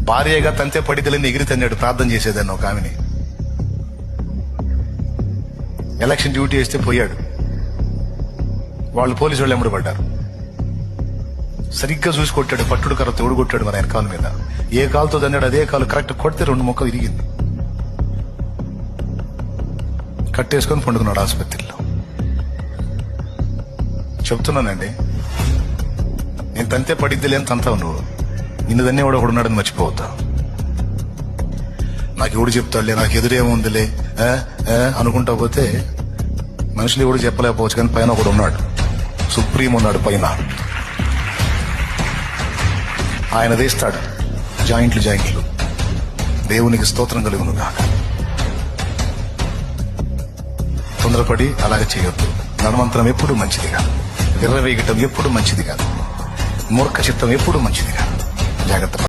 భార్యగా తంతే పడితలని ఎగిరి తన్నాడు ప్రార్థన చేసేదాన్ని ఒక ఆమెని. ఎలక్షన్ డ్యూటీ వేస్తే పోయాడు. వాళ్ళు పోలీసు వాళ్ళు ఎమ్మడి పడ్డారు. సరిగ్గా చూసి కొట్టాడు పట్టుడు కర్ర తోడు కొట్టాడు మన వెనకాల మీద. ఏ కాలుతో తన్నాడు అదే కాలు కరెక్ట్ కొడితే రెండు మొక్కలు విరిగింది. కట్టేసుకొని పండుకున్నాడు ఆసుపత్రిలో. చెప్తున్నానండి నేను తంతే పడిద్దిలేని తంతావు నువ్వు. నిన్ను దన్నే వాడు ఒకడు ఉన్నాడని మర్చిపోవద్దా? నాకు ఎవడు చెప్తాడులే? నాకు ఎదురేముందిలే అనుకుంటా పోతే మనుషులు ఎవడు చెప్పలేకపోవచ్చు కానీ పైన ఒకడు ఉన్నాడు. సుప్రీం ఉన్నాడు పైన. ఆయన తీస్తాడు జాయింట్లు జాయింట్లు. దేవునికి స్తోత్రం కలుగును కాక తొందరపడి అలాగే చేయొద్దు. నడమంతరం ఎప్పుడు మంచిది కాదు. విర్రవేగటం ఎప్పుడు మంచిది కాదు. మూర్ఖ చిత్తం ఎప్పుడు మంచిది కాదు. జాగ్రత్త